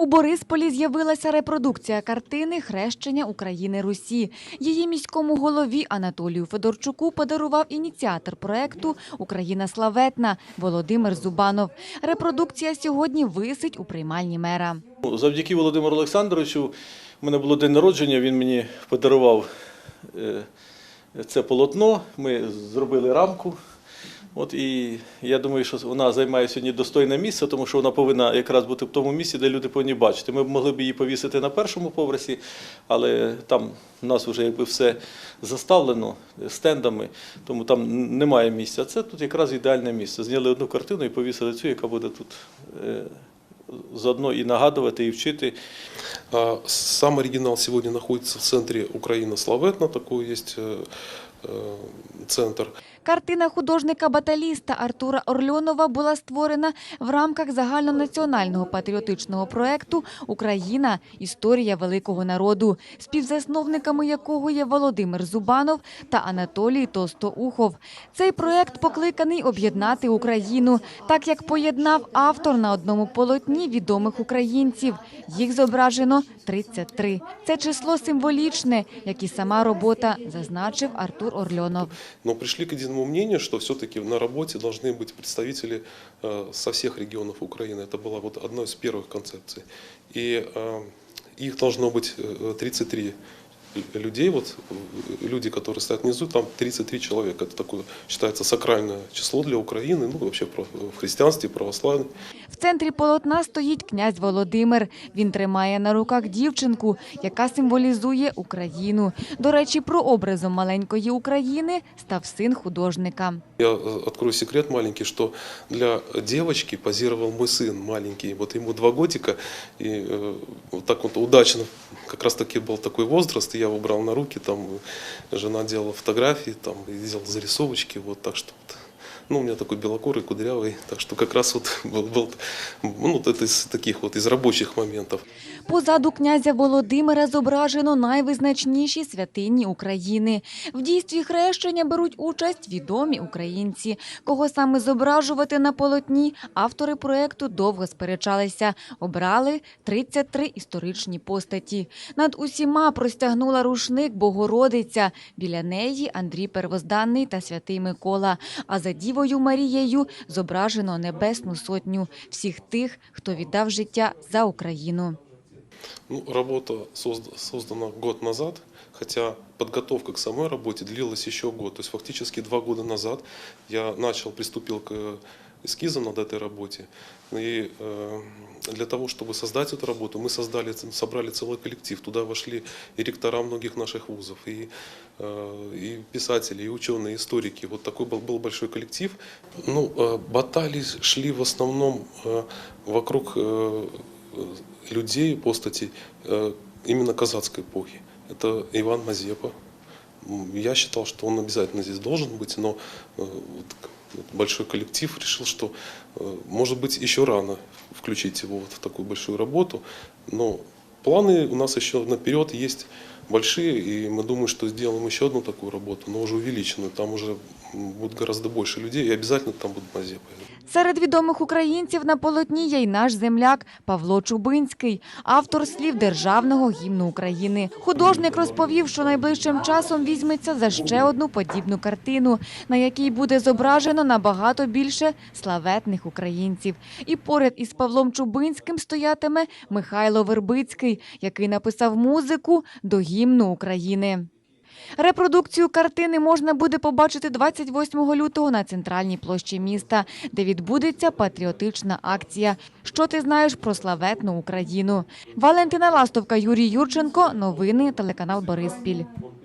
У Борисполі з'явилася репродукція картини Хрещення України Русі. Її міському голові Анатолію Федорчуку подарував ініціатор проекту Україна славетна Володимир Зубанов. Репродукція сьогодні висить у приймальні мера. Ну, Завдяки Володимиру Олександровичу у мене було день народження, він мені подарував е, це полотно, ми зробили рамку. От і я думаю, що вона займає сьогодні достойне місце, тому що вона повинна якраз бути в тому місці, де люди повинні бачити. Ми б могли б її повісити на першому поверсі, але там у нас вже якби все заставлено стендами, тому там немає місця. Це тут якраз ідеальне місце. Зняли одну картину і повісили цю, яка буде тут е, заодно і нагадувати, і вчити. Сам оригинал сегодня находится в центре Украина Славетна, такой есть э, э, центр. Картина художника-баталіста Артура Орльонова була створена в рамках загальнонаціонального патріотичного проекту Україна історія великого народу, співзасновниками якого є Володимир Зубанов та Анатолій Тостоухов. Цей проект покликаний об'єднати Україну, так як поєднав автор на одному полотні відомих українців. Їх зображено 33. Це число символічне, як і сама робота, зазначив Артур Орльонов Но пришли к единому мнению, что все-таки на работе должны быть представители э, со всех регионов Украины. Это была вот одна из первых концепций. И э, их должно быть э, 33 людей, вот э, люди, которые стоят внизу, там 33 человека. Это такое считается сакральное число для Украины, ну вообще про- в христианстве, православии. В центрі полотна стоїть князь Володимир. Він тримає на руках дівчинку, яка символізує Україну. До речі, про образом маленької України став син художника. Я э, открою секрет маленький, что для девочки позировал мой сын маленький. Вот ему два годика, и э, вот так вот удачно, как раз таки был такой возраст, и я его брал на руки, там жена делала фотографии, там и делала зарисовочки, вот так что. Ну, у меня такой белокурый, кудрявый, так что как раз вот был, был ну, вот это из таких вот, из рабочих моментов. Позаду князя Володимира зображено найвизначніші святині України. В дійстві хрещення беруть участь відомі українці. Кого саме зображувати на полотні, автори проекту довго сперечалися. Обрали 33 історичні постаті. Над усіма простягнула рушник Богородиця. Біля неї Андрій Первозданний та святий Микола. А за Дівою Марією зображено Небесну Сотню всіх тих, хто віддав життя за Україну. Ну, созда- создана год назад, хотя подготовка к самой работе длилась еще год. То есть два года назад я начал, приступил к э, эскизам над этой работе. И э, для того, чтобы создать эту работу, мы создали, собрали целый коллектив. Туда вошли и ректора многих наших вузов, и, э, и писатели, и ученые, и историки. Вот такой был, был большой коллектив. Ну, э, баталии шли в основном вокруг людей, постатей именно казацкой эпохи. Это Иван Мазепа. Я считал, что он обязательно здесь должен быть, но вот большой коллектив решил, что, э, может быть, еще рано включить его вот в такую большую работу. Но планы у нас еще наперед есть большие, и мы думаем, что сделаем еще одну такую работу, но уже увеличенную. Там уже будет гораздо больше людей, и обязательно там будут Мазепы. Серед відомих українців на полотні є й наш земляк Павло Чубинський, автор слів державного гімну України. Художник розповів, що найближчим часом візьметься за ще одну подібну картину, на якій буде зображено набагато більше славетних українців. І поряд із Павлом Чубинським стоятиме Михайло Вербицький, який написав музику до гімну України. Репродукцію картини можна буде побачити 28 лютого на центральній площі міста, де відбудеться патріотична акція. Що ти знаєш про славетну Україну? Валентина Ластовка, Юрій Юрченко. Новини телеканал Бориспіль.